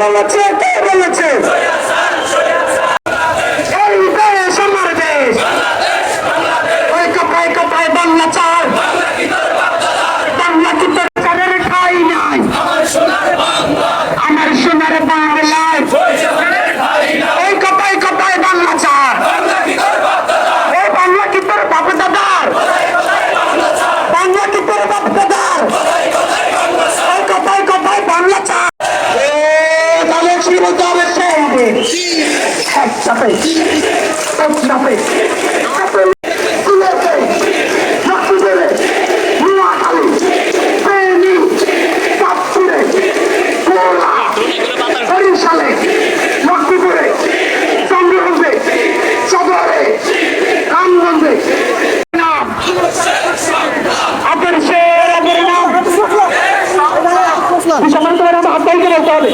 বলেছে কে বলেছে? এই দেশ আমার দেশ। ঐক্য প্রায় কোথায় বাংলা চায় বাংলায় এই কথাই কথাই বাংলা চার এই বাংলা কি তোর বাপ দাদার বাংলা কি তোর বাপ দাদার এই কথাই কথাই বাংলা চার তাহলে কি বলতে হবে। সেই হবে একসাথে একসাথে সালে লক্ষ্মীপুরে চন্দ্রগঞ্জে সদরে রামগঞ্জে। নাম। আপনার শের আপনার নাম। সম্মানিত হাত হবে।